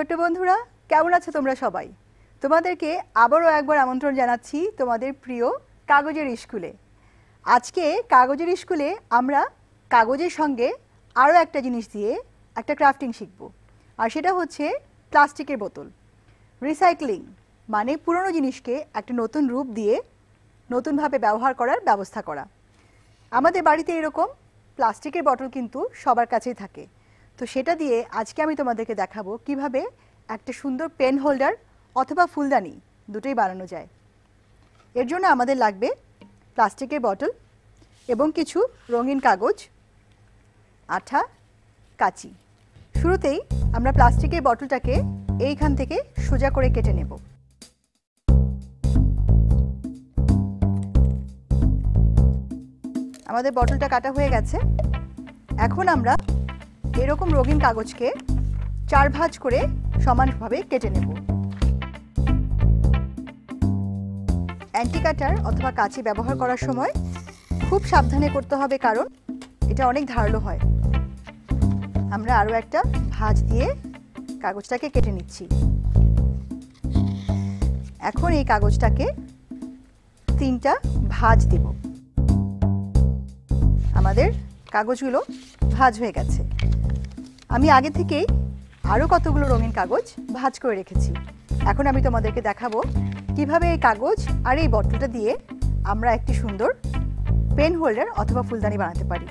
ছোট্ট বন্ধুরা, কেমন আছো তোমরা সবাই? তোমাদেরকে আবারও একবার আমন্ত্রণ জানাচ্ছি তোমাদের প্রিয় কাগজের স্কুলে। আজকে কাগজের স্কুলে আমরা কাগজের সঙ্গে আরও একটা জিনিস দিয়ে একটা ক্রাফটিং শিখব, আর সেটা হচ্ছে প্লাস্টিকের বোতল। রিসাইক্লিং মানে পুরনো জিনিসকে একটা নতুন রূপ দিয়ে নতুনভাবে ব্যবহার করার ব্যবস্থা করা। আমাদের বাড়িতে এরকম প্লাস্টিকের বটল কিন্তু সবার কাছেই থাকে। তো সেটা দিয়ে আজকে আমি তোমাদেরকে দেখাবো কীভাবে একটা সুন্দর পেন হোল্ডার অথবা ফুলদানি দুটোই বানানো যায়। এর জন্য আমাদের লাগবে প্লাস্টিকের বটল এবং কিছু রঙিন কাগজ, আঠা, কাচি। শুরুতেই আমরা প্লাস্টিকের বটলটাকে এইখান থেকে সোজা করে কেটে নেব। আমাদের বটলটা কাটা হয়ে গেছে। এখন আমরা এরকম রঙিন কাগজকে চার ভাঁজ করে সমানভাবে কেটে নেব। অ্যান্টি কাটার অথবা কাঁচি ব্যবহার করার সময় খুব সাবধানে করতে হবে কারণ এটা অনেক ধারালো হয়। আমরা আরও একটা ভাঁজ দিয়ে কাগজটাকে কেটে নিচ্ছি। এখন এই কাগজটাকে তিনটা ভাঁজ দেব। আমাদের কাগজগুলো ভাঁজ হয়ে গেছে। আমি আগে থেকেই আরও কতগুলো রঙিন কাগজ ভাজ করে রেখেছি। এখন আমি তোমাদেরকে দেখাবো কীভাবে এই কাগজ আর এই বটলটা দিয়ে আমরা একটি সুন্দর পেন হোল্ডার অথবা ফুলদানি বানাতে পারি।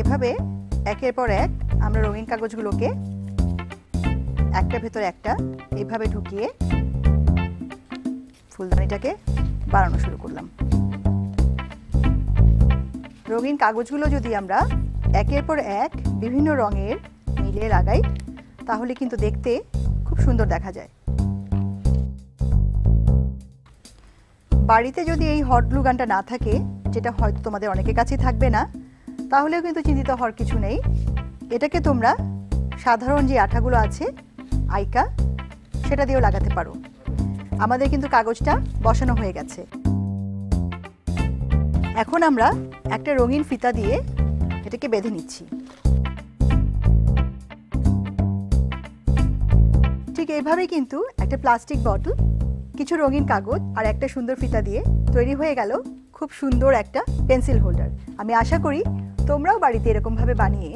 এভাবে একের পর এক আমরা রঙিন কাগজগুলোকে একটার ভেতর একটা এভাবে ঢুকিয়ে ফুলদানিটাকে বানানো শুরু করলাম। রঙিন কাগজগুলো যদি আমরা একের পর এক বিভিন্ন রঙের মিলিয়ে লাগাই, তাহলে কিন্তু দেখতে খুব সুন্দর দেখা যায়। বাড়িতে যদি এই হট গ্লু গানটা না থাকে, যেটা হয়তো তোমাদের অনেকের কাছেই থাকবে না, তাহলেও কিন্তু চিন্তিত হওয়ার কিছু নেই। এটাকে তোমরা সাধারণ যে আঠাগুলো আছে, আইকা, সেটা দিয়েও লাগাতে পারো। আমাদের কিন্তু কাগজটা বসানো হয়ে গেছে। এখন আমরা একটা রঙিন ফিতা দিয়ে এটাকে বেঁধে নিচ্ছি। ঠিক এইভাবেই কিন্তু একটা প্লাস্টিক বটল, কিছু রঙিন কাগজ আর একটা সুন্দর ফিতা দিয়ে তৈরি হয়ে গেল খুব সুন্দর একটা পেন্সিল হোল্ডার। আমি আশা করি তোমরাও বাড়িতে এরকমভাবে বানিয়ে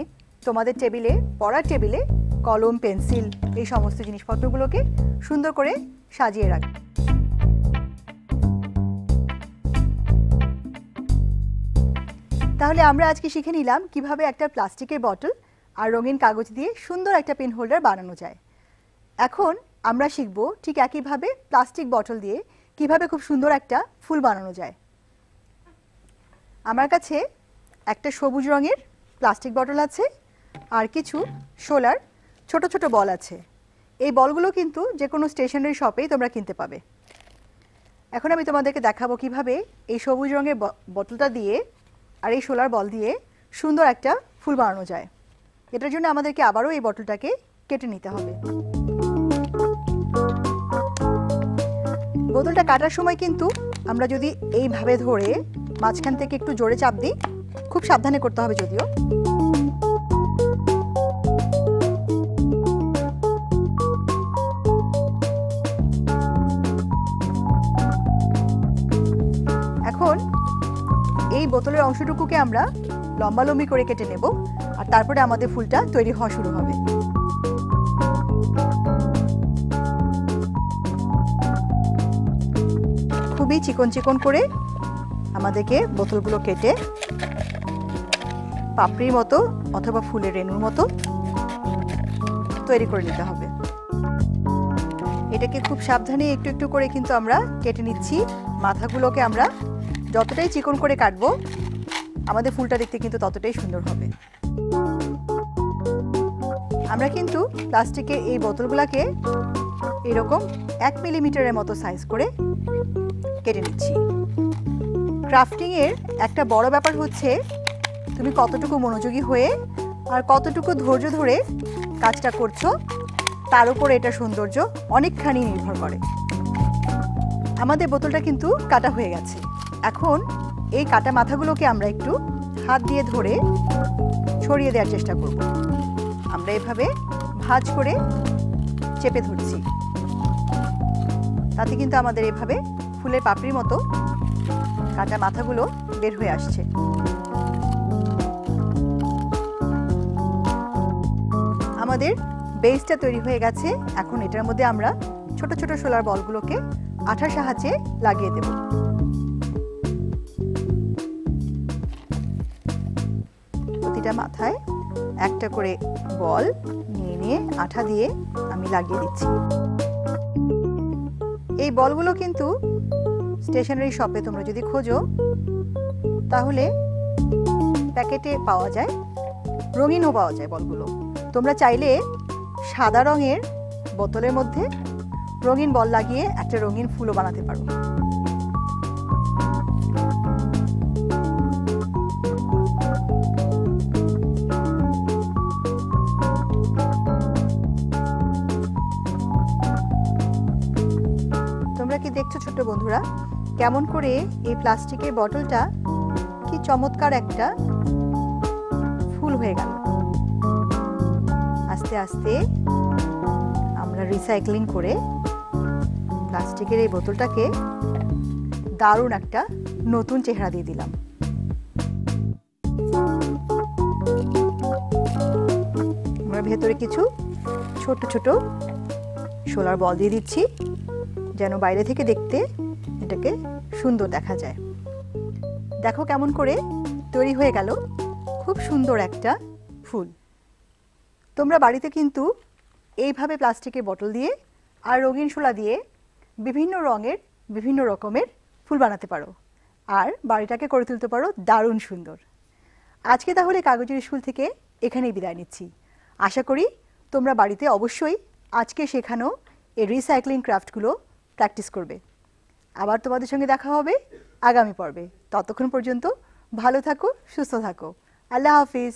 তোমাদের টেবিলে, পড়ার টেবিলে কলম, পেন্সিল এই সমস্ত জিনিসপত্রগুলোকে সুন্দর করে সাজিয়ে রাখবে। তাহলে আমরা আজকে শিখে নিলাম কীভাবে একটা প্লাস্টিকের বটল আর রঙিন কাগজ দিয়ে সুন্দর একটা পেন হোল্ডার বানানো যায়। এখন আমরা শিখব ঠিক একইভাবে প্লাস্টিক বটল দিয়ে কীভাবে খুব সুন্দর একটা ফুল বানানো যায়। আমার কাছে একটা সবুজ রঙের প্লাস্টিক বটল আছে আর কিছু সোলার ছোট ছোট বল আছে। এই বলগুলো কিন্তু যে কোনো স্টেশনারি শপেই তোমরা কিনতে পাবে। এখন আমি তোমাদেরকে দেখাবো কীভাবে এই সবুজ রঙের বোতলটা দিয়ে আর এই সোলার বল দিয়ে সুন্দর একটা ফুল বানানো যায়। এটার জন্য আমাদেরকে আবারও এই বটলটাকে কেটে নিতে হবে। বোতলটা কাটার সময় কিন্তু আমরা যদি এইভাবে ধরে মাঝখান থেকে একটু জোরে চাপ দিই, খুব সাবধানে করতে হবে যদিও। এখন এই বোতলের অংশটুকুকে আমরা লম্বালম্বি করে কেটে নেব আর তারপরে আমাদের ফুলটা তৈরি হওয়া শুরু হবে। খুবই চিকন চিকন করে আমাদেরকে বোতলগুলো কেটে পাপড়ির মতো অথবা ফুলের রেণুর মতো তৈরি করে নিতে হবে। এটাকে খুব সাবধানে একটু একটু করে কিন্তু আমরা কেটে নিচ্ছি। মাথাগুলোকে আমরা যতটাই চিকন করে কাটবো, আমাদের ফুলটা দেখতে কিন্তু ততটাই সুন্দর হবে। আমরা কিন্তু প্লাস্টিকের এই বোতলগুলোকে এরকম এক মিলিমিটারের মতো সাইজ করে কেটে নিচ্ছি। ক্রাফটিংয়ের একটা বড় ব্যাপার হচ্ছে, তুমি কতটুকু মনোযোগী হয়ে আর কতটুকু ধৈর্য ধরে কাজটা করছ, তার উপর এটা সৌন্দর্য অনেকখানি নির্ভর করে। আমাদের বোতলটা কিন্তু কাটা হয়ে গেছে। এখন এই কাটা মাথাগুলোকে আমরা একটু হাত দিয়ে ধরে ছড়িয়ে দেওয়ার চেষ্টা করব। আমরা এভাবে ভাঁজ করে চেপে ধরছি। তাতে কিন্তু আমাদের এভাবে ফুলের পাপড়ির মতো কাটা মাথাগুলো বের হয়ে আসছে। আমাদের বেসটা তৈরি হয়ে গেছে। এখন এটার মধ্যে আমরা ছোট ছোট সোলার বলগুলোকে আঠার সাহায্যে লাগিয়ে দেব। প্রতিটা মাথায় একটা করে বল নিয়ে নিয়ে আঠা দিয়ে আমি লাগিয়ে দিচ্ছি। এই বলগুলো কিন্তু স্টেশনারি শপে তোমরা যদি খোঁজো, তাহলে প্যাকেটে পাওয়া যায়, রঙিনও পাওয়া যায় বলগুলো। তোমরা চাইলে সাদা রঙের বোতলের মধ্যে রঙিন বল লাগিয়ে একটা রঙিন ফুলও বানাতে পারো। দেখছ ছোট্ট বন্ধুরা? কেমন করে এই প্লাস্টিকের বটলটা? কি চমৎকার একটা ফুল হয়ে গেল। আস্তে আস্তে আমরা রিসাইক্লিং করে প্লাস্টিকের এই বোতলটাকে দারুণ একটা নতুন চেহারা দিয়ে দিলাম। আমরা ভেতরে কিছু ছোট ছোট সোলার বল দিয়ে দিচ্ছি। যেন বাইরে থেকে দেখতে এটাকে সুন্দর দেখা যায়। দেখো কেমন করে তৈরি হয়ে গেল খুব সুন্দর একটা ফুল। তোমরা বাড়িতে কিন্তু এইভাবে প্লাস্টিকের বোতল দিয়ে আর রঙিন শোলা দিয়ে বিভিন্ন রঙের, বিভিন্ন রকমের ফুল বানাতে পারো। আর বাড়িটাকে করে তুলতে পারো দারুণ সুন্দর। আজকে তাহলে কাগজের স্কুল থেকে এখানেই বিদায় নিচ্ছি। আশা করি তোমরা বাড়িতে অবশ্যই আজকে শেখানো এই রিসাইক্লিং ক্রাফটগুলো প্র্যাকটিস করবে। আবার তোমাদের সঙ্গে দেখা হবে আগামী পর্বে। ততক্ষণ পর্যন্ত ভালো থাকো, সুস্থ থাকো। আল্লাহ হাফিজ।